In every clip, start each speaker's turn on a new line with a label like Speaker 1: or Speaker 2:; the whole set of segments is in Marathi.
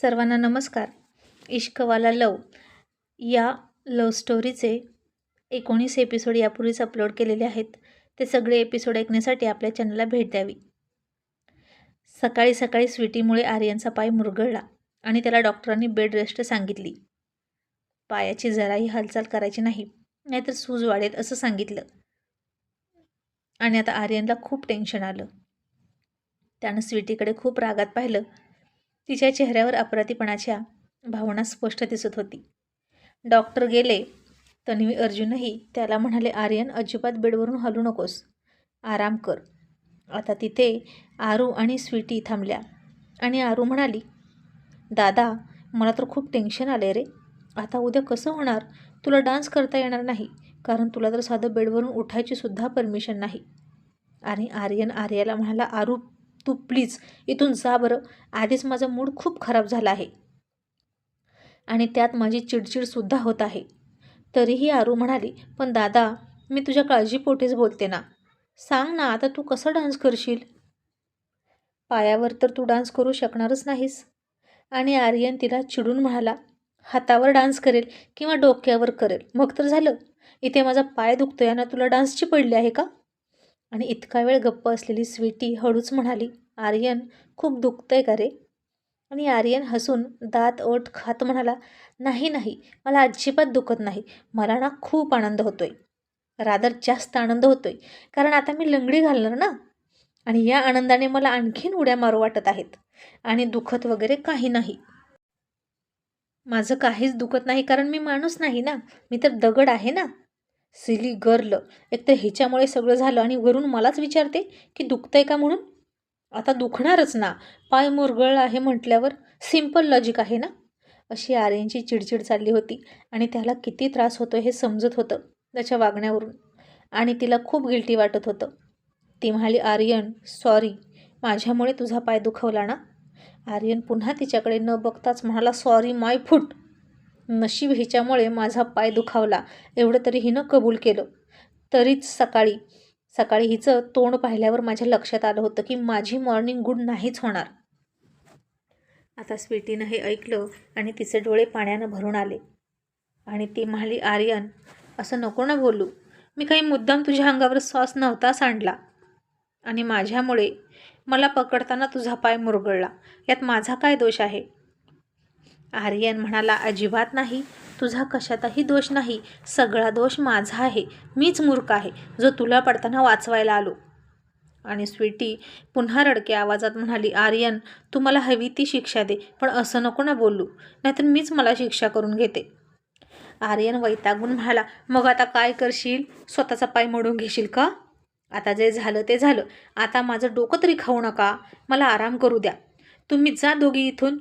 Speaker 1: सर्वांना नमस्कार. इश्कवाला लव या लव स्टोरीचे एकोणीस एपिसोड यापूर्वीच अपलोड केलेले आहेत. ते सगळे एपिसोड ऐकण्यासाठी आपल्या चॅनलला भेट द्यावी. सकाळी सकाळी स्वीटीमुळे आर्यनचा पाय मुरगळला आणि त्याला डॉक्टरांनी बेड रेस्ट सांगितली. पायाची जराही हालचाल करायची नाही नाहीतर सूज वाढेल असं सांगितलं. आणि आता आर्यनला खूप टेन्शन आलं. त्यानं स्वीटीकडे खूप रागात पाहिलं. तिच्या चेहऱ्यावर अपराधीपणाच्या भावना स्पष्ट दिसत होती. डॉक्टर गेले. तन्वी अर्जुनही त्याला म्हणाले आर्यन अजिबात बेडवरून हलू नकोस. आराम कर. आता तिथे आरू आणि स्वीटी थांबल्या आणि आरू म्हणाली दादा मला तर खूप टेन्शन आले रे. आता उद्या कसं होणार? तुला डान्स करता येणार नाही कारण तुला तर साधं बेडवरून उठायची सुद्धा परमिशन नाही. आणि आर्यन आर्याला म्हणाला आरू तू प्लीज इथून जा बरं. आधीच माझा मूड खूप खराब झाला आहे. आणि त्यात माझी चिडचिडसुद्धा होत आहे. तरीही आरू म्हणाली पण दादा मी तुझ्या काळजीपोटीच बोलते ना. सांग ना आता तू कसं डान्स करशील? पायावर तर तू डान्स करू शकणारच नाहीस. आणि आर्यन तिला चिडून म्हणाला हातावर डान्स करेल किंवा डोक्यावर करेल मग तर झालं. इथे माझा पाय दुखतोय ना तुला डान्सची पडली आहे का? आणि इतका वेळ गप्प असलेली स्वीटी हळूच म्हणाली आर्यन खूप दुखतंय का रे? आणि आर्यन हसून दात ओठ खात म्हणाला नाही नाही मला अजिबात दुखत नाही. मला ना खूप आनंद होतोय. रादर जास्त आनंद होतोय. कारण आता मी लंगडी घालणार ना? आणि या आनंदाने मला आणखीन उड्या मारू वाटत आहेत. आणि दुखत वगैरे काही नाही. माझं काहीच दुखत नाही कारण मी माणूस नाही ना? मी तर दगड आहे ना? Silly girl. एक तर ह्याच्यामुळे सगळं झालं आणि वरून मलाच विचारते की दुखतंय का म्हणून? आता दुखणारच ना. पाय मुरगळ आहे म्हटल्यावर सिंपल लॉजिक आहे ना? अशी आर्यनची चिडचिड चालली होती आणि त्याला किती त्रास होतो हे समजत होतं त्याच्या वागण्यावरून. आणि तिला खूप गिल्टी वाटत होतं. ती म्हणाली आर्यन सॉरी. माझ्यामुळे तुझा पाय दुखवला ना? आर्यन पुन्हा तिच्याकडे न बघताच म्हणाला सॉरी माय फूट. नशीब हिच्यामुळे माझा पाय दुखावला. एवढं तरी हिनं कबूल केलं. तरीच सकाळी सकाळी हिचं तोंड पाहिल्यावर माझ्या लक्षात आलं होतं की माझी मॉर्निंग गुड नाहीच होणार. आता स्वीटीनं हे ऐकलं आणि तिचे डोळे पाण्यानं भरून आले. आणि ती म्हणाली आर्यन असं नको ना बोलू. मी काही मुद्दाम तुझ्या अंगावर सॉस नव्हता सांडला. आणि माझ्यामुळे मला पकडताना तुझा पाय मुरगळला. यात माझा काय दोष आहे? आर्यन म्हणाला अजिबात नाही. तुझा कशातही दोष नाही. सगळा दोष माझा आहे. मीच मूर्ख आहे जो तुला पडताना वाचवायला आलो. आणि स्वीटी पुन्हा रडक्या आवाजात म्हणाली आर्यन तू मला हवी ती शिक्षा दे पण असं नको ना बोलू. नाहीतर मीच मला शिक्षा करून घेते. आर्यन वैतागून म्हणाला मग आता काय करशील? स्वतःचा पाय मोडून घेशील का? आता जे झालं ते झालं. आता माझं डोकं तरी खाऊ नका. मला आराम करू द्या. तुम्ही जा दोघी इथून.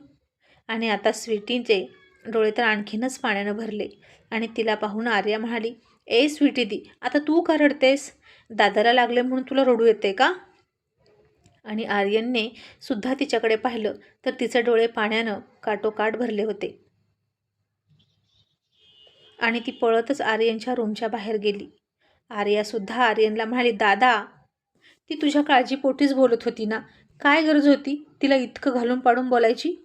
Speaker 1: आणि आता स्वीटीचे डोळे तर आणखीनच पाण्यानं भरले. आणि तिला पाहून आर्या म्हणाली ए स्वीटी दी आता तू का रडतेस? दादाला लागले म्हणून तुला रडू येते का? आणि आर्यनने सुद्धा तिच्याकडे पाहिलं तर तिचे डोळे पाण्यानं काटोकाट भरले होते. आणि ती पळतच आर्यनच्या रूमच्या बाहेर गेली. आर्यासुद्धा आर्यनला म्हणाली दादा ती तुझ्या काळजीपोटीच बोलत होती ना? काय गरज होती तिला इतकं घालून पाडून बोलायची?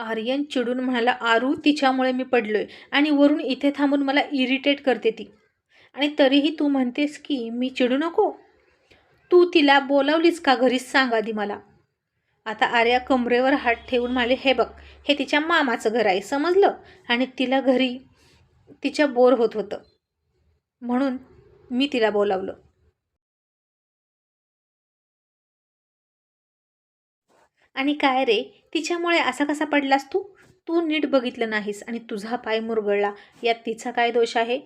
Speaker 1: आर्यन चिडून म्हणाला आरू तिच्यामुळे मी पडलोय आणि वरून इथे थांबून मला इरिटेट करते ती. आणि तरीही तू म्हणतेस की मी चिडू नको? तू तिला बोलावलीस का घरीच सांग आधी मला. आता आर्या कमरेवर हात ठेवून म्हणाले हे बघ हे तिच्या मामाचं घर आहे समजलं? आणि तिला घरी तिच्या बोर होत होतं. म्हणून मी तिला बोलावलं. आणि काय रे तिच्यामुळे असा कसा पडलास तू? तू नीट बघितलं नाहीस आणि तुझा पाय मुरगळला. यात तिचा काय दोष आहे?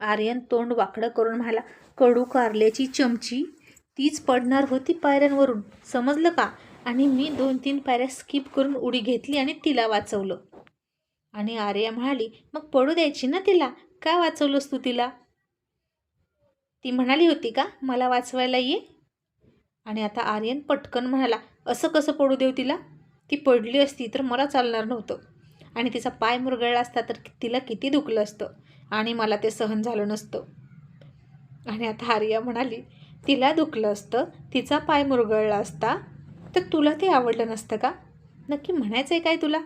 Speaker 1: आर्यन तोंड वाकडं करून म्हणाला कडू कारल्याची चमची? तीच पडणार होती पायऱ्यांवरून. समजलं का? आणि मी दोन तीन पायऱ्या स्किप करून उडी घेतली आणि तिला वाचवलं. आणि आर्या म्हणाली मग पडू द्यायची ना तिला? का वाचवलंस तू तिला? ती म्हणाली होती का मला वाचवायला ये. आणि आता आर्यन पटकन म्हणाला असं कसं पडू देऊ तिला? ती पडली असती तर मला चालणार नव्हतं. आणि तिचा पाय मुरगळला असता तर तिला किती दुखलं असतं आणि मला ते सहन झालं नसतं. आणि आता आर्या म्हणाली तिला दुखलं असतं तिचा पाय मुरगळला असता तर तुला ते आवडलं नसतं का? नक्की म्हणायचं आहे काय तुला?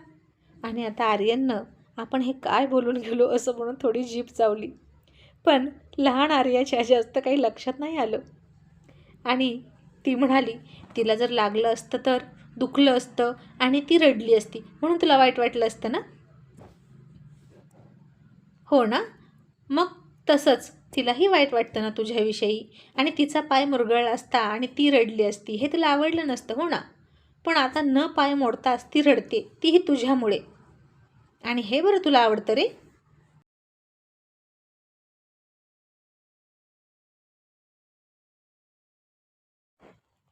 Speaker 1: आणि आता आर्यननं आपण हे काय बोलून गेलो असं म्हणून थोडी जीप चावली. पण लहान आर्याच्या जास्त काही लक्षात नाही आलं. आणि ती म्हणाली तिला जर लागलं असतं तर दुखलं असतं आणि ती रडली असती. म्हणून तुला वाईट वाटलं असतं ना? हो ना? मग तसंच तिलाही वाईट वाटतं ना तुझ्याविषयी. आणि तिचा पाय मुरगळला असता आणि ती रडली असती. हे तिला आवडलं नसतं हो ना? पण आता न पाय मोडताच ती रडते. तीही तुझ्यामुळे. आणि हे बरं तुला आवडतं रे.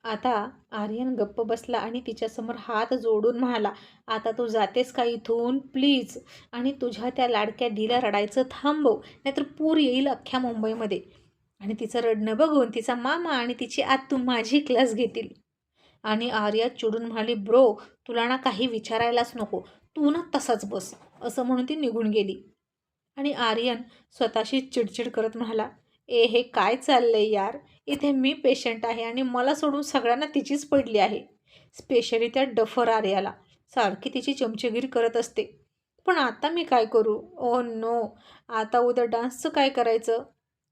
Speaker 1: आता आर्यन गप्प बसला आणि तिच्यासमोर हात जोडून म्हणाला आता तू जातेस का इथून? प्लीज. आणि तुझ्या त्या लाडक्या दिला रडायचं थांबव नाहीतर पूर येईल अख्ख्या मुंबईमध्ये. आणि तिचं रडणं बघून तिचा मामा आणि तिची आत्तू माझी क्लास घेतील. आणि आर्या चिडून म्हणाली ब्रो तुला ना काही विचारायलाच नको. तू ना तसाच बस. असं म्हणून ती निघून गेली. आणि आर्यन स्वतःशी चिडचिड करत म्हणाला ए हे काय चाललंय यार? इथे मी पेशंट आहे आणि मला सोडून सगळ्यांना तिचीच पडली आहे. स्पेशली त्या डफर आर्याला. सारखी तिची चमचेगिरी करत असते. पण आता मी काय करू? Oh ओ नो आता उद्या डान्सचं काय करायचं?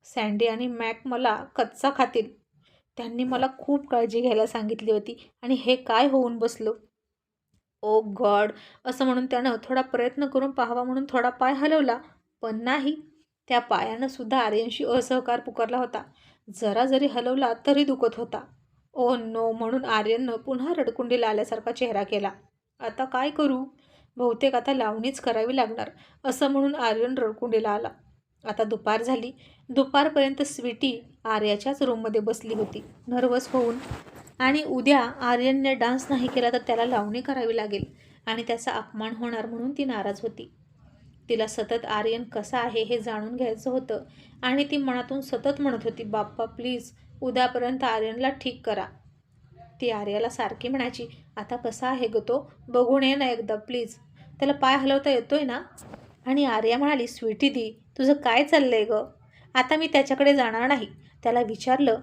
Speaker 1: सँडी आणि मॅक मला कच्चा खातील. त्यांनी मला खूप काळजी घ्यायला सांगितली होती आणि हे काय होऊन बसलो? ओ गॉड असं म्हणून त्यानं थोडा प्रयत्न करून पाहावा म्हणून थोडा पाय हलवला. पण नाही. त्या पायानं सुद्धा आर्यनशी असहकार पुकारला होता. जरा जरी हलवला तरी दुखत होता. ओ नो म्हणून आर्यननं पुन्हा रडकुंडीला आल्यासारखा चेहरा केला. आता काय करू? बहुतेक आता लावणीच करावी लागणार असं म्हणून आर्यन रडकुंडीला आला. आता दुपार झाली. दुपारपर्यंत स्वीटी आर्याच्याच रूममध्ये बसली होती. नर्वस होऊन. आणि उद्या आर्यनने डान्स नाही केला तर त्याला लावणी करावी लागेल आणि त्याचा अपमान होणार म्हणून ती नाराज होती. तिला सतत आर्यन कसा आहे हे जाणून घ्यायचं होतं आणि ती मनातून सतत म्हणत होती बाप्पा प्लीज उद्यापर्यंत आर्यनला ठीक करा. ती आर्याला सारखी म्हणायची आता कसा आहे ग तो? बघून ये ना एकदा प्लीज. त्याला पाय हलवता येतोय ना? आणि आर्या म्हणाली स्वीटी दी तुझं काय चाललंय ग? आता मी त्याच्याकडे जाणार नाही. त्याला विचारलं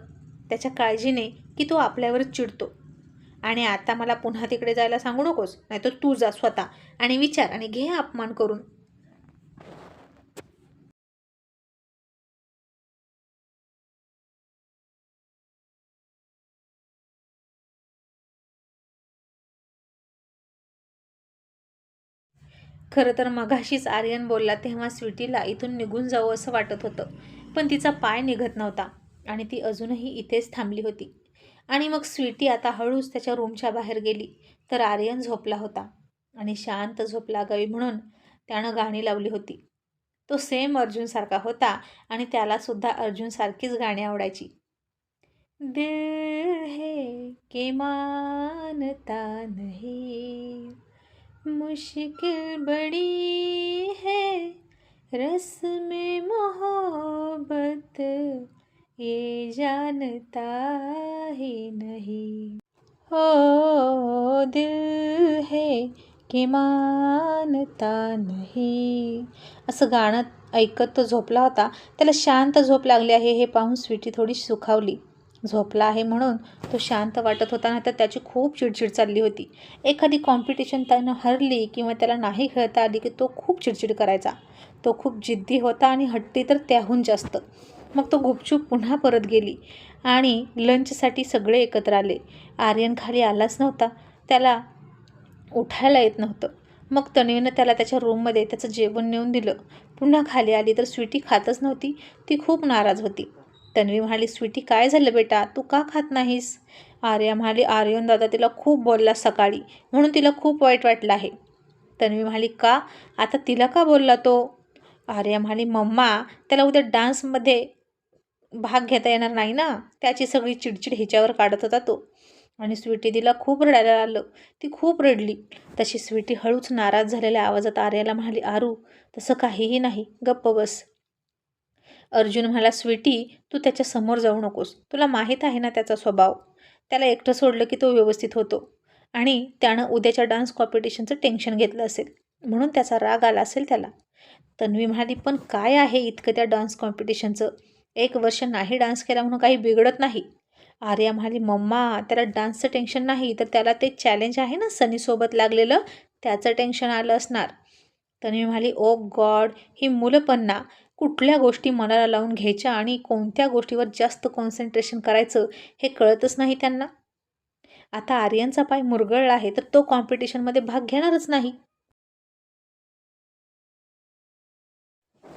Speaker 1: त्याच्या काळजीने की तो आपल्यावरच चिडतो? आणि आता मला पुन्हा तिकडे जायला सांगू नकोस नाही तर तू जा स्वतः आणि विचार आणि घे अपमान करून. खरं तर मघाशीच आर्यन बोलला तेव्हा स्वीटीला इथून निघून जावं असं वाटत होतं. पण तिचा पाय निघत नव्हता आणि ती अजूनही इथेच थांबली होती. आणि मग स्वीटी आता हळूच त्याच्या रूमच्या बाहेर गेली. तर आर्यन झोपला होता आणि शांत झोप लागावी म्हणून त्यानं गाणी लावली होती. तो सेम अर्जुनसारखा होता आणि त्यालासुद्धा अर्जुनसारखीच गाणी आवडायची. दिल है के मानता नहीं मुश्किल बड़ी है रस में मोहब्बत ये जानता ही नहीं। हो दिल है कि मानता नाही। असं गाणं ऐकत तो झोपला होता त्याला शांत झोप लागली आहे हे पाहून स्वीटी थोडी सुखावली. झोपला आहे म्हणून तो शांत वाटत होता ना तर त्याची खूप चिडचिड चालली होती. एखादी कॉम्पिटिशन त्यानं हरली किंवा त्याला नाही खेळता आली की तो खूप चिडचिड करायचा. तो खूप जिद्दी होता आणि हट्टी तर त्याहून जास्त. मग तो गुपचूप पुन्हा परत गेली आणि लंचसाठी सगळे एकत्र आले. आर्यन खाली आलाच नव्हता. त्याला उठायला येत नव्हतं. मग तन्वीनं त्याला त्याच्या रूममध्ये त्याचं जेवण नेऊन दिलं. पुन्हा खाली आली तर स्वीटी खातच नव्हती. ती खूप नाराज होती. तन्वी म्हणाली स्वीटी काय झालं बेटा? तू का खात नाहीस? आर्या म्हणाली आर्यन दादा तिला खूप बोलला सकाळी म्हणून तिला खूप वाईट वाटलं आहे. तन्वी म्हणाली का? आता तिला का बोलला तो? आर्या म्हणाली मम्मा त्याला उद्या डान्समध्ये भाग घेता येणार नाही ना? त्याची सगळी चिडचिड ह्याच्यावर काढत होता तो. आणि स्वीटी तिला खूप रडायला आलं ती खूप रडली. तशी स्वीटी हळूच नाराज झालेल्या आवाजात आर्याला म्हणाली आरू तसं काहीही नाही. गप्प बस. अर्जुन म्हणाला स्वीटी तू त्याच्यासमोर जाऊ नकोस. तुला माहीत आहे ना त्याचा स्वभाव? त्याला एकटं सोडलं की तो व्यवस्थित होतो. आणि त्यानं उद्याच्या डान्स कॉम्पिटिशनचं टेन्शन घेतलं असेल. म्हणून त्याचा राग आला असेल त्याला. तन्वी म्हणाली पण काय आहे इतकं त्या डान्स कॉम्पिटिशनचं? एक वर्ष नाही डान्स केला म्हणून काही बिघडत नाही. आर्या म्हणाली मम्मा त्याला डान्सचं टेन्शन नाही तर त्याला ते चॅलेंज आहे ना सनीसोबत लागलेलं? त्याचं टेन्शन आलं असणार. तन्वी म्हणाली ओ गॉड ही मुलं पण ना. कुठल्या गोष्टी मनाला लावून घ्यायच्या आणि कोणत्या गोष्टीवर जास्त कॉन्सन्ट्रेशन करायचं हे कळतच नाही त्यांना? आता आर्यनचा पाय मुरगळला आहे तर तो कॉम्पिटिशनमध्ये भाग घेणारच नाही.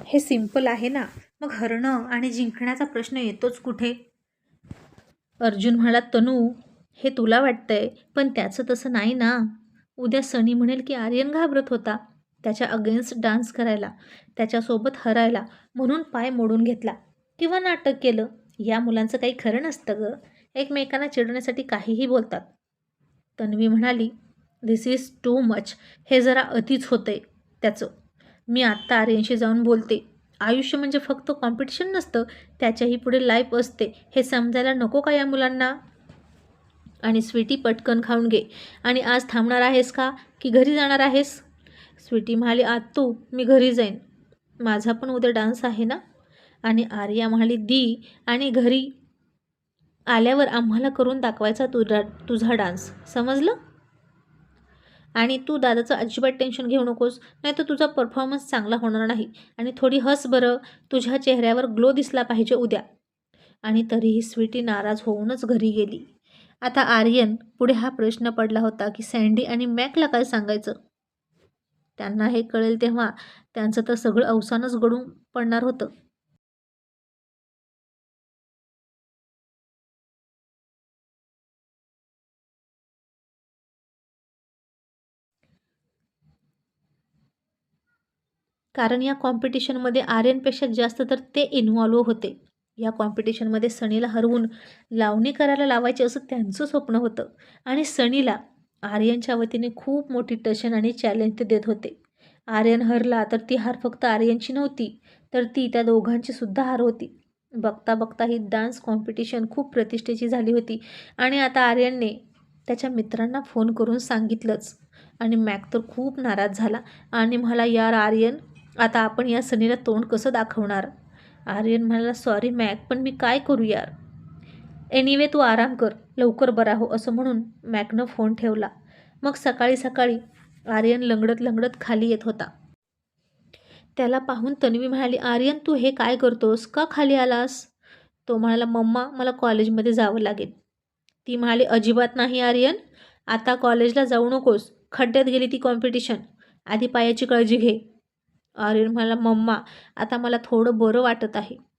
Speaker 1: हे सिंपल आहे ना? मग हरणं आणि जिंकण्याचा प्रश्न येतोच कुठे? अर्जुन म्हणाला तनू हे तुला वाटतंय पण त्याचं तसं नाही ना. उद्या सनी म्हणेल की आर्यन घाबरत होता. त्याच्या अगेन्स्ट डान्स करायला त्याच्यासोबत हरायला म्हणून पाय मोडून घेतला. किंवा नाटक केलं या मुलांचं काही खरं नसतं गं. एकमेकांना चिडवण्यासाठी काहीही बोलतात. तन्वी म्हणाली दिस इज टू मच हे जरा अतिच होतंय त्याचं. मी आत्ता आर्यनशी जाऊन बोलते. आयुष्य म्हणजे फक्त कॉम्पिटिशन नसतं त्याच्याही पुढे लाईफ असते. हे समजायला नको का या मुलांना? आणि स्वीटी पटकन खाऊन घे. आणि आज थांबणार आहेस का? की घरी जाणार आहेस? स्वीटी म्हणाली आत तू मी घरी जाईन. माझा पण उद्या डान्स आहे ना? आणि आर्या म्हणाली दी आणि घरी आल्यावर आम्हाला करून दाखवायचा तुझा तुझा डान्स. समजलं? आणि तू दादाचं अजिबात टेन्शन घेऊ नकोस नाही तर तुझा परफॉर्मन्स चांगला होणार नाही. आणि थोडी हस बरं तुझ्या चेहऱ्यावर ग्लो दिसला पाहिजे उद्या. आणि तरीही स्वीटी नाराज होऊनच घरी गेली. आता आर्यन पुढे हा प्रश्न पडला होता की सँडी आणि मॅकला काय सांगायचं? त्यांना हे कळेल तेव्हा त्यांचं तर सगळं अवसानच गडून पडणार होतं. कारण या कॉम्पिटिशनमध्ये आर्यनपेक्षा जास्त तर ते इन्व्हॉल्व होते. या कॉम्पिटिशनमध्ये सनीला हरवून लावणी करायला लावायचे असं त्यांचं स्वप्न होतं. आणि सनीला आर्यनच्या वतीने खूप मोठी टशन आणि चॅलेंज ते देत होते. आर्यन हरला तर ती हार फक्त आर्यनची नव्हती तर ती त्या दोघांची सुद्धा हार होती. बघता बघता ही डान्स कॉम्पिटिशन खूप प्रतिष्ठेची झाली होती आणि आता आर्यनने त्याच्या मित्रांना फोन करून सांगितलंच. आणि मॅक तर खूप नाराज झाला आणि मला यार आर्यन आता आपण या सनीला तोंड कसं दाखवणार? आर्यन म्हणाला सॉरी मॅक पण मी काय करू यार? एनिवे तू आराम कर. लवकर बरा हो असं म्हणून मॅकनं फोन ठेवला. मग सकाळी सकाळी आर्यन लंगडत लंगडत खाली येत होता. त्याला पाहून तन्वी म्हणाली आर्यन तू हे काय करतोस? का खाली आलास? तो म्हणाला मम्मा मला कॉलेजमध्ये जावं लागेल. ती म्हणाली अजिबात नाही आर्यन. आता कॉलेजला जाऊ नकोस. खड्ड्यात गेली ती कॉम्पिटिशन. आधी पायाची काळजी घे. आर्यन म्हणाला मम्मा आता मला थोडं बरं वाटत आहे.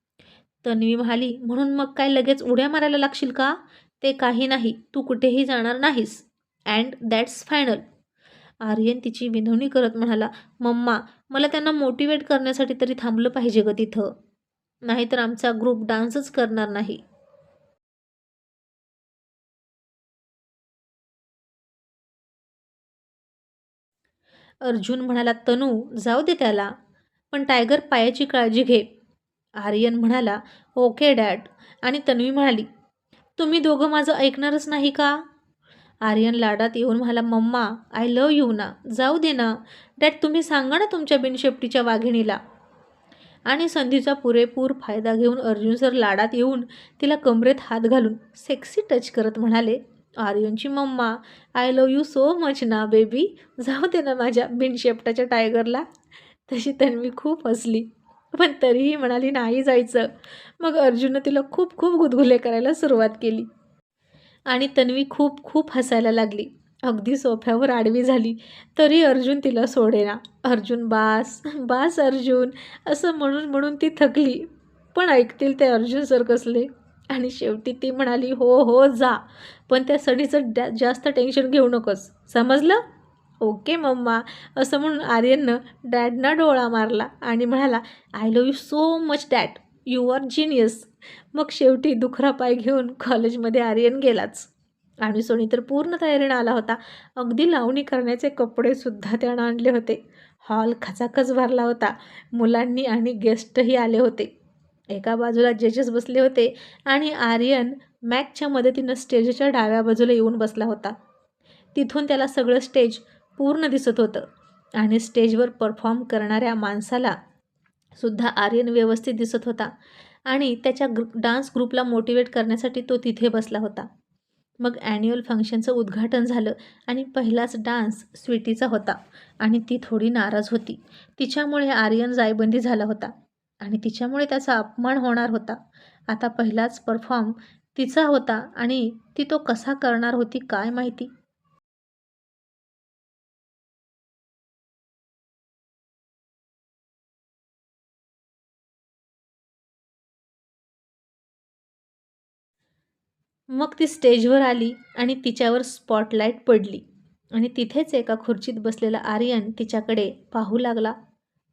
Speaker 1: तन्वी म्हणाली म्हणून मग काय लगेच उड्या मारायला लागशील का? ते काही नाही तू कुठेही जाणार नाहीस. And that's final. आर्यन तिची विनवणी करत म्हणाला मम्मा मला त्यांना मोटिवेट करण्यासाठी तरी थांबलं पाहिजे ग तिथं. नाहीतर आमचा ग्रुप डान्सच करणार नाही. अर्जुन म्हणाला तनू जाऊ दे त्याला. पण टायगर पायाची काळजी घे. आर्यन म्हणाला ओके डॅड. आणि तन्वी म्हणाली तुम्ही दोघं माझं ऐकणारच नाही का? आर्यन लाडात येऊन म्हणाला मम्मा आय लव यू ना. जाऊ दे ना. डॅड तुम्ही सांगा ना तुमच्या बिनशेपटीच्या वाघिणीला. आणि संधीचा पुरेपूर फायदा घेऊन अर्जुन सर लाडात येऊन तिला कमरेत हात घालून सेक्सी टच करत म्हणाले आर्यनची mamma I love you so much ना बेबी जाऊ दे ना माझ्या बिनशेपटाच्या टायगरला तशी तन्वी खूप हसली. पण तरीही म्हणाली नाही जायचं. मग अर्जुननं तिला खूप खूप गुदगुले करायला सुरुवात केली. आणि तन्वी खूप खूप हसायला लागली. अगदी सोफ्यावर आडवी झाली तरी अर्जुन तिला सोडेना. अर्जुन बास बास अर्जुन असं म्हणून म्हणून ती थकली. पण ऐकतील ते अर्जुन सर कसले? आणि शेवटी ती म्हणाली हो हो जा. पण त्या सडीचं डॅ जास्त टेन्शन घेऊ नकोस. समजलं? ओके मम्मा असं म्हणून आर्यननं डॅडना डोळा मारला आणि म्हणाला I love you so much dad you are genius मग शेवटी दुखरा पाय घेऊन कॉलेजमध्ये आर्यन गेलाच. आणि सोनी तर पूर्ण तयारीनं आला होता. अगदी लावणी करण्याचे कपडेसुद्धा त्यानं आणले होते. हॉल खचाखच भरला होता. मुलांनी आणि गेस्टही आले होते. एका बाजूला जजेस बसले होते आणि आर्यन मॅकच्या मदतीनं स्टेजच्या डाव्या बाजूला येऊन बसला होता. तिथून त्याला सगळं स्टेज पूर्ण दिसत होतं. आणि स्टेजवर परफॉर्म करणाऱ्या माणसाला सुद्धा आर्यन व्यवस्थित दिसत होता. आणि त्याच्या ग्रु डान्स ग्रुपला मोटिवेट करण्यासाठी तो तिथे बसला होता. मग ॲन्युअल फंक्शनचं उद्घाटन झालं आणि पहिलाच डान्स स्वीटीचा होता. आणि ती थोडी नाराज होती. तिच्यामुळे आर्यन जायबंदी झाला होता. आणि तिच्यामुळे त्याचा अपमान होणार होता. आता पहिलाच परफॉर्म तिचा होता आणि ती तो कसा करणार होती काय माहिती? मग ती स्टेजवर आली आणि तिच्यावर स्पॉटलाईट पडली. आणि तिथेच एका खुर्चीत बसलेला आर्यन तिच्याकडे पाहू लागला.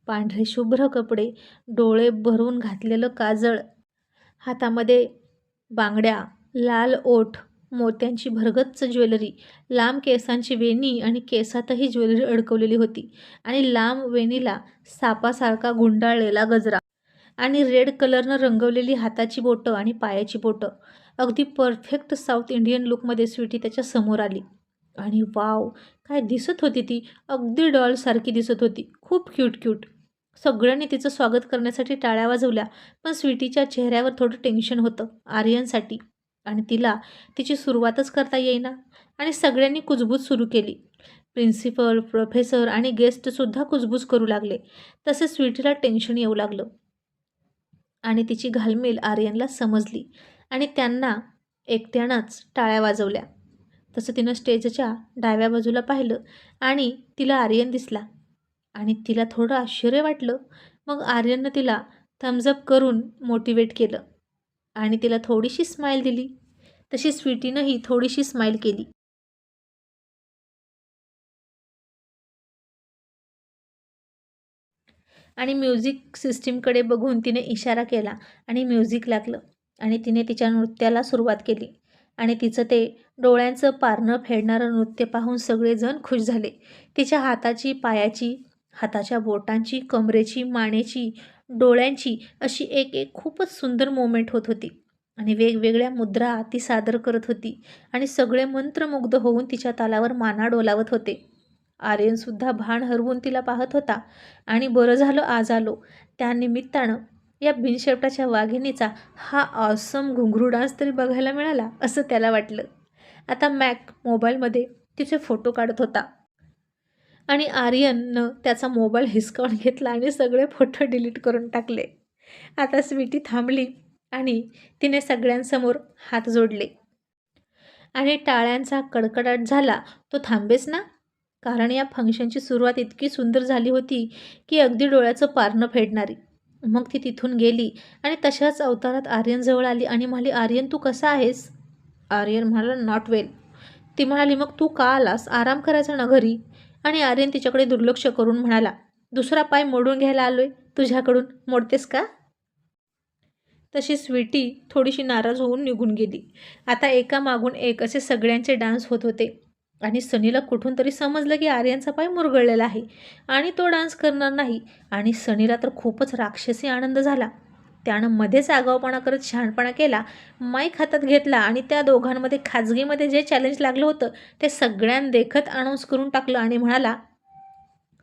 Speaker 1: पांढरे शुभ्र कपडे डोळे भरून घातलेलं काजळ हातामध्ये बांगड्या लाल ओठ मोत्यांची भरगच्च ज्वेलरी लांब केसांची वेणी आणि केसातही ज्वेलरी अडकवलेली होती. आणि लांब वेणीला सापासारखा गुंडाळलेला गजरा आणि रेड कलरनं रंगवलेली हाताची बोटं आणि पायाची बोटं. अगदी परफेक्ट साऊथ इंडियन लुकमध्ये स्वीटी त्याच्यासमोर आली. आणि वाव काय दिसत होती ती. अगदी डॉलसारखी दिसत होती. खूप क्यूट क्यूट सगळ्यांनी तिचं स्वागत करण्यासाठी टाळ्या वाजवल्या पण स्वीटीच्या चेहऱ्यावर थोडं टेन्शन होतं आर्यनसाठी. आणि तिला तिची सुरुवातच करता येईना. आणि सगळ्यांनी कुजबूज सुरू केली. प्रिन्सिपल प्रोफेसर आणि गेस्टसुद्धा कुजबूज करू लागले. तसे स्वीटीला टेन्शन येऊ लागलं. आणि तिची घालमेल आर्यनला समजली. आणि त्यांना एकट्यानंच टाळ्या वाजवल्या. तसं तिनं स्टेजच्या डाव्या बाजूला पाहिलं आणि तिला आर्यन दिसला. आणि तिला थोडं आश्चर्य वाटलं. मग आर्यननं तिला थम्सअप करून मोटिवेट केलं. आणि तिला थोडीशी स्माईल दिली. तशी स्वीटीनंही थोडीशी स्माईल केली. आणि म्युझिक सिस्टीमकडे बघून तिने इशारा केला आणि म्युझिक लागलं. आणि तिने तिच्या नृत्याला सुरुवात केली. आणि तिचं ते डोळ्यांचं पारणं फेडणारं नृत्य पाहून सगळेजण खुश झाले. तिच्या हाताची पायाची हाताच्या बोटांची कमरेची मानेची डोळ्यांची अशी एक एक खूपच सुंदर मोमेंट होत होती. आणि वेगवेगळ्या मुद्रा ती सादर करत होती. आणि सगळे मंत्रमुग्ध होऊन तिच्या तालावर माना डोलावत होते. आर्यनसुद्धा भान हरवून तिला पाहत होता. आणि बरं झालं आज आलो. त्यानिमित्तानं या बिनशेपटाच्या वाघिणीचा हा ऑसम घुंगरू डान्स तरी बघायला मिळाला असं त्याला वाटलं. आता मॅक मोबाईलमध्ये तिचे फोटो काढत होता. आणि आर्यननं त्याचा मोबाईल हिसकावून घेतला आणि सगळे फोटो डिलीट करून टाकले. आता स्वीटी थांबली आणि तिने सगळ्यांसमोर हात जोडले. आणि टाळ्यांचा कडकडाट झाला तो थांबेच ना? कारण या फंक्शनची सुरुवात इतकी सुंदर झाली होती की अगदी डोळ्याचं पारणं फेडणारी. मग ती तिथून गेली आणि तशाच अवतारात आर्यनजवळ आली आणि म्हणाली आर्यन तू कसा आहेस? आर्यन म्हणाला नॉट वेल ती म्हणाली मग तू का आलास? आराम करायचा ना घरी? आणि आर्यन तिच्याकडे दुर्लक्ष करून म्हणाला दुसरा पाय मोडून घ्यायला आलोय तुझ्याकडून. मोडतेस का? तशी स्वीटी थोडीशी नाराज होऊन निघून गेली. आता एका मागून एक असे सगळ्यांचे डान्स होत होते. आणि सनीला कुठून तरी समजलं की आर्यनचा पाय मुरगळलेला आहे आणि तो डान्स करणार नाही. आणि सनीला तर खूपच राक्षसी आनंद झाला. त्यानं मध्येच आगावपणा करत शहाणपणा केला माईक हातात घेतला आणि त्या दोघांमध्ये खाजगीमध्ये जे चॅलेंज लागलं होतं ते सगळ्यांदेखत अनाऊन्स करून टाकलं आणि म्हणाला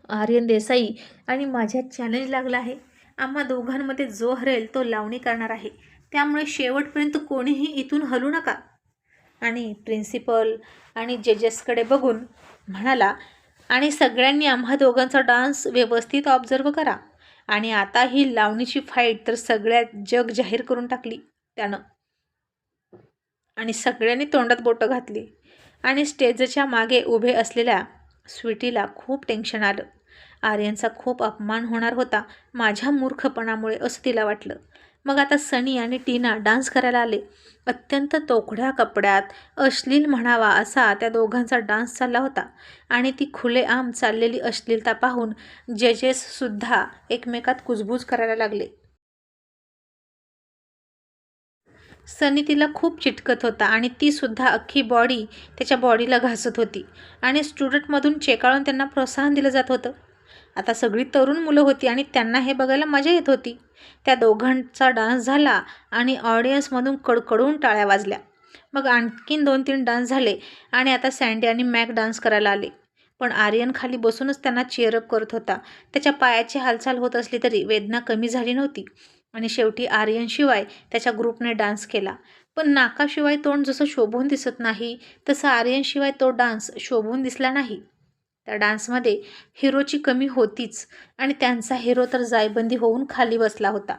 Speaker 1: आर्यन देसाई आणि माझ्यात चॅलेंज लागलं आहे. आम्हा दोघांमध्ये जो हरेल तो लावणी करणार आहे. त्यामुळे शेवटपर्यंत कोणीही इथून हलू नका. आणि प्रिन्सिपल आणि जजेसकडे बघून म्हणाला आणि सगळ्यांनी आम्हा दोघांचा डान्स व्यवस्थित ऑब्झर्व करा. आणि आता ही लावणीची फाईट तर सगळ्यात जग जाहीर करून टाकली त्यानं. आणि सगळ्यांनी तोंडात बोटं घातली. आणि स्टेजच्या मागे उभे असलेल्या स्वीटीला खूप टेन्शन आलं. आर्यनचा खूप अपमान होणार होता माझ्या मूर्खपणामुळे असं तिला वाटलं. मग आता सनी आणि टीना डान्स करायला आले. अत्यंत तोकड्या कपड्यात अश्लील म्हणावा असा त्या दोघांचा डान्स चालला होता. आणि ती खुलेआम चाललेली अश्लीलता पाहून जजेससुद्धा एकमेकात कुजबूज करायला लागले. सनी तिला खूप चिटकत होता आणि तीसुद्धा अख्खी बॉडी त्याच्या बॉडीला घासत होती आणि स्टुडंटमधून चेकाळून त्यांना प्रोत्साहन दिलं जात होतं. आता सगळी तरुण मुलं होती आणि त्यांना हे बघायला मजा येत होती. त्या दोघांचा डान्स झाला आणि ऑडियन्समधून कडकडून टाळ्या वाजल्या. मग आणखीन दोन तीन डान्स झाले आणि आता सँडी आणि मॅक डान्स करायला आले. पण आर्यन खाली बसूनच त्यांना चेअरअप करत होता. त्याच्या पायाची हालचाल होत असली तरी वेदना कमी झाली नव्हती आणि शेवटी आर्यनशिवाय त्याच्या ग्रुपने डान्स केला. पण नाकाशिवाय तोंड जसं शोभून दिसत नाही तसं आर्यनशिवाय तो डान्स शोभून दिसला नाही. त्या डान्समध्ये हिरोची कमी होतीच आणि त्यांचा हिरो तर जायबंदी होऊन खाली बसला होता.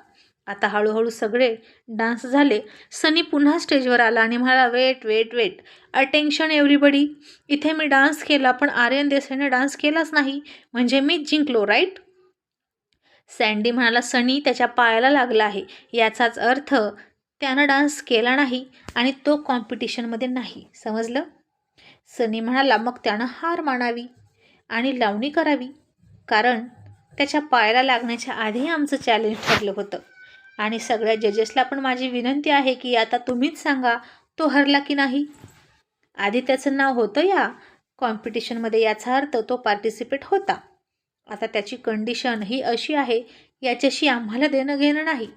Speaker 1: आता हळूहळू सगळे डान्स झाले. सनी पुन्हा स्टेजवर आला आणि म्हणाला wait wait wait. Attention everybody. इथे मी डान्स केला पण आर्यन देसाईने डान्स केलाच नाही. म्हणजे मी जिंकलो राईट? सँडी म्हणाला सनी त्याच्या पायाला लागला आहे. याचाच अर्थ त्यानं डान्स केला नाही आणि तो कॉम्पिटिशनमध्ये नाही. समजलं? सनी म्हणाला मग त्यानं हार मानावी. आणि लावणी करावी. कारण त्याच्या पायाला लागण्याच्या आधी आमचं चॅलेंज ठरलं होतं. आणि सगळ्या जजेसला पण माझी विनंती आहे की आता तुम्हीच सांगा तो हरला की नाही? आधी त्याचं नाव होतं या कॉम्पिटिशनमध्ये याचा अर्थ तो पार्टिसिपेट होता. आता त्याची कंडिशन ही अशी आहे याच्याशी आम्हाला देणं घेणं नाही.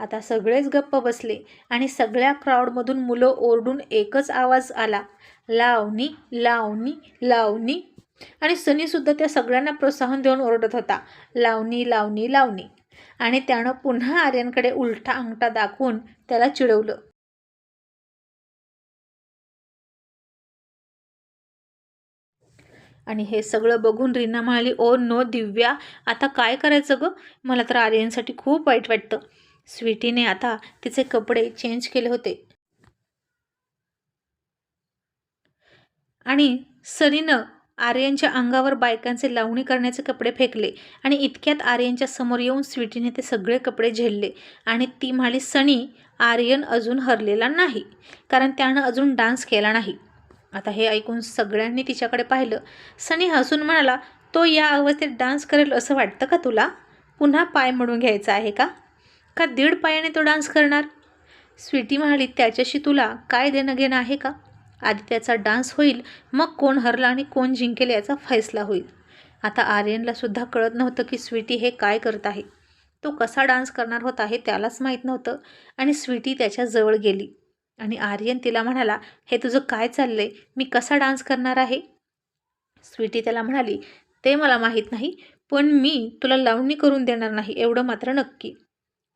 Speaker 1: आता सगळेच गप्प बसले आणि सगळ्या क्राऊडमधून मुलं ओरडून एकच आवाज आला. लावणी लावणी लावणी. आणि सनीसुद्धा त्या सगळ्यांना प्रोत्साहन देऊन ओरडत होता लावणी लावणी लावणी. आणि त्यानं पुन्हा आर्यनकडे उलटा अंगठा दाखवून त्याला चिडवलं. आणि हे सगळं बघून रीना म्हणाली ओ नो दिव्या आता काय करायचं गं? मला तर आर्यनसाठी खूप वाईट वाटतं. स्वीटीने आता तिचे कपडे चेंज केले होते. आणि सनीनं आर्यनच्या अंगावर बायकांचे लावणी करण्याचे कपडे फेकले आणि इतक्यात आर्यनच्या समोर येऊन स्वीटीने ते सगळे कपडे झेलले. आणि ती म्हणाली सनी आर्यन अजून हरलेला नाही कारण त्यानं अजून डान्स केला नाही. आता हे ऐकून सगळ्यांनी तिच्याकडे पाहिलं. सनी हसून म्हणाला तो या अवस्थेत डान्स करेल असं वाटतं का तुला? पुन्हा पाय म्हणून घ्यायचा आहे का? का दीड पायाने तो डान्स करणार? स्वीटी म्हणाली त्याच्याशी तुला काय देणं घेणं आहे का? आधी त्याचा डान्स होईल मग कोण हरला आणि कोण जिंकेल याचा फैसला होईल. आता आर्यनला सुद्धा कळत नव्हतं की स्वीटी हे काय करत आहे. तो कसा डान्स करणार होता हे त्यालाच माहीत नव्हतं आणि स्वीटी त्याच्याजवळ गेली. आणि आर्यन तिला म्हणाला हे तुझं काय चाललंय? मी कसा डान्स करणार आहे? स्वीटी त्याला म्हणाली ते मला माहीत नाही पण मी तुला लावणी करून देणार नाही एवढं मात्र नक्की.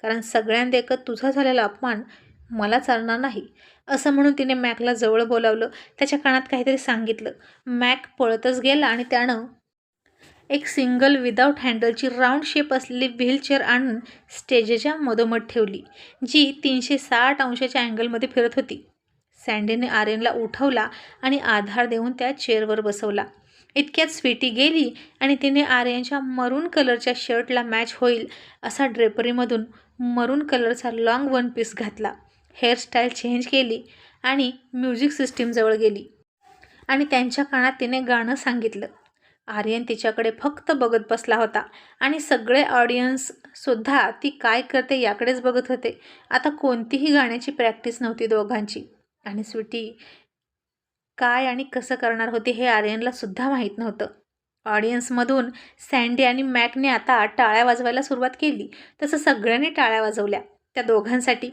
Speaker 1: कारण सगळ्यांदेखत तुझा झालेला अपमान मला चालणार नाही असं म्हणून तिने मॅकला जवळ बोलावलं. त्याच्या कानात काहीतरी सांगितलं. मॅक पळतच गेला आणि त्यानं एक सिंगल विदाऊट हँडलची राऊंड शेप असलेली व्हीलचेअर आणून स्टेजेच्या मधोमध ठेवली जी तीनशे साठ अंशाच्या अँगलमध्ये फिरत होती. सँडीने आर्यनला उठवला आणि आधार देऊन त्या चेअरवर बसवला. इतक्यात स्वीटी गेली आणि तिने आर्यनच्या मरून कलरच्या शर्टला मॅच होईल असा ड्रेपरीमधून मरून कलरचा लाँग वन पीस घातला. हेअरस्टाईल चेंज केली आणि म्युझिक सिस्टीमजवळ गेली. आणि त्यांच्या कानात तिने गाणं सांगितलं. आर्यन तिच्याकडे फक्त बघत बसला होता आणि सगळे ऑडियन्ससुद्धा ती काय करते याकडेच बघत होते. आता कोणतीही गाण्याची प्रॅक्टिस नव्हती दोघांची. आणि स्वीटी काय आणि कसं करणार होती हे आर्यनला सुद्धा माहीत नव्हतं. ऑडियन्समधून सँडी आणि मॅकने आता टाळ्या वाजवायला सुरुवात केली. तसं सगळ्यांनी टाळ्या वाजवल्या. त्या दोघांसाठी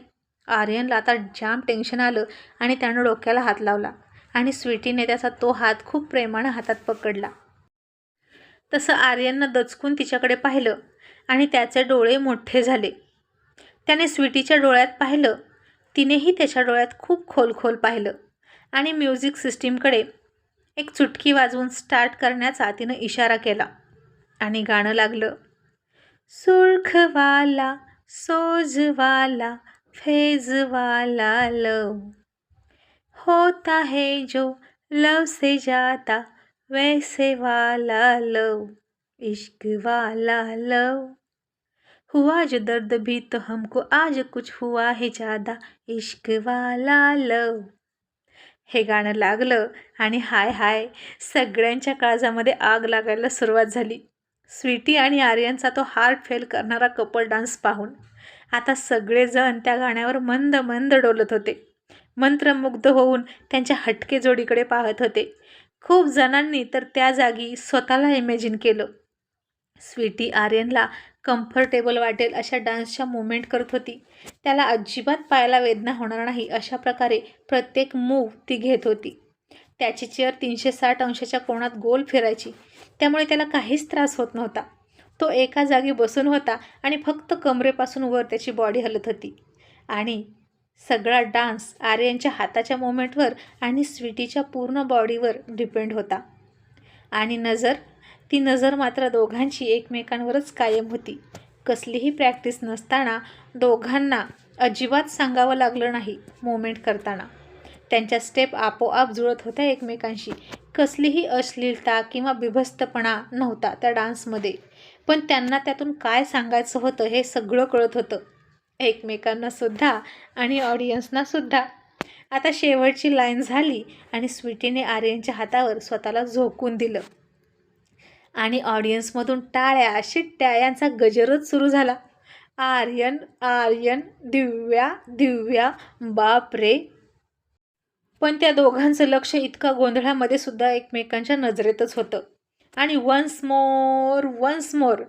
Speaker 1: आर्यनला आता जाम टेन्शन आलं आणि त्यानं डोक्याला हात लावला आणि स्वीटीने त्याचा तो हात खूप प्रेमानं हातात पकडला. तसं आर्यननं दचकून तिच्याकडे पाहिलं आणि त्याचे डोळे मोठे झाले. त्याने स्वीटीच्या डोळ्यात पाहिलं तिनेही त्याच्या डोळ्यात खूप खोल खोल पाहिलं आणि म्युझिक सिस्टीमकडे एक चुटकी वाजवून स्टार्ट करण्याचा तिनं इशारा केला आणि गाणं लागलं. सुर्खवाला सोजवाला फेजवाला लव होता है जो लव से जाता वैसे वाला लव इश्क वाला लव। हुआ जो दर्द भी तो हमको आज कुछ हुआ है ज़्यादा इश्क वाला लव। हे गाणं लागलं आणि हाय हाय सगळ्यांच्या काळजामध्ये आग लागायला सुरुवात झाली. स्वीटी आणि आर्यनचा तो हार्ट फेल करणारा कपल डान्स पाहून. आता सगळेजण त्या गाण्यावर मंद मंद डोलत होते. मंत्रमुग्ध होऊन त्यांच्या हटके जोडीकडे पाहत होते. खूप जणांनी तर त्या जागी स्वतःला इमॅजिन केलं. स्वीटी आर्यनला कम्फर्टेबल वाटेल अशा डान्सच्या मुवमेंट करत होती. त्याला अजिबात पायाला वेदना होणार नाही अशा प्रकारे प्रत्येक मूव ती घेत होती. त्याची चेअर तीनशे साठ अंशाच्या कोणात गोल फिरायची. त्यामुळे त्याला काहीच त्रास होत नव्हता. तो एका जागी बसून होता आणि फक्त कमरेपासून वर त्याची बॉडी हलत होती. आणि सगळा डान्स आर्यनच्या हाताच्या मोमेंटवर आणि स्वीटीच्या पूर्ण बॉडीवर डिपेंड होता. आणि नजर ती नजर मात्र दोघांची एकमेकांवरच कायम होती. कसलीही प्रॅक्टिस नसताना दोघांना अजिबात सांगावं लागलं नाही मोमेंट करताना. त्यांच्या स्टेप आपोआप जुळत होत्या एकमेकांशी. कसलीही अश्लीलता किंवा बिभस्तपणा नव्हता त्या डान्समध्ये पण त्यांना त्यातून काय सांगायचं होतं हे सगळं कळत होतं. एकमेकांनासुद्धा आणि ऑडियन्सनासुद्धा आता शेवटची लाईन झाली आणि स्वीटीने आर्यनच्या हातावर स्वतःला झोकून दिलं. आणि ऑडियन्समधून टाळ्या शिट्ट्या यांचा गजरच सुरू झाला. आर्यन आर्यन दिव्या दिव्या बाप रे पण त्या दोघांचं लक्ष इतका गोंधळामध्ये सुद्धा एकमेकांच्या नजरेतच होतं. आणि वन्स मोर वन्स मोर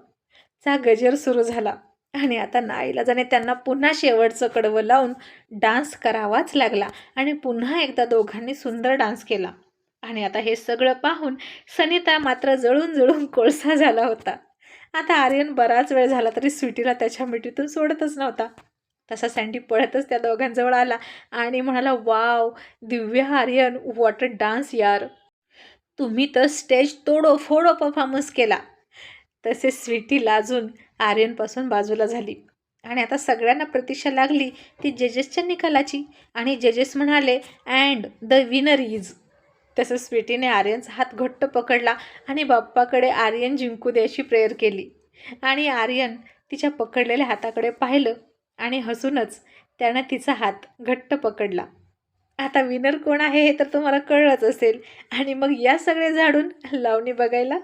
Speaker 1: चा गजर सुरू झाला. आणि आता नाईलाजाने त्यांना पुन्हा शेवटचं कडवं लावून डान्स करावाच लागला. आणि पुन्हा एकदा दोघांनी सुंदर डान्स केला. आणि आता हे सगळं पाहून सनिता मात्र जळून जळून कोळसा झाला होता. आता आर्यन बराच वेळ झाला तरी स्वीटीला त्याच्या मिठीतून सोडतच नव्हता. तसा सँडी पळतच त्या दोघांजवळ आला आणि म्हणाला wow Divya Aryan what a dance यार. तुम्ही तर स्टेज तोडो फोडो परफॉर्मन्स केला. तसेच स्वीटी लाजून आर्यनपासून बाजूला झाली. आणि आता सगळ्यांना प्रतीक्षा लागली ती जजेसच्या निकालाची. आणि जजेस म्हणाले अँड द विनर इज तसं स्वीटीने आर्यनचा हात घट्ट पकडला आणि बाप्पाकडे आर्यन जिंकू द्यायची प्रेयर केली. आणि आर्यन तिच्या पकडलेल्या हाताकडे पाहिलं आणि हसूनच त्यानं तिचा हात घट्ट पकडला. आता विनर कोण आहे हे तर तुम्हाला कळलंच असेल. आणि मग या सगळे झाडून लावणी बघायला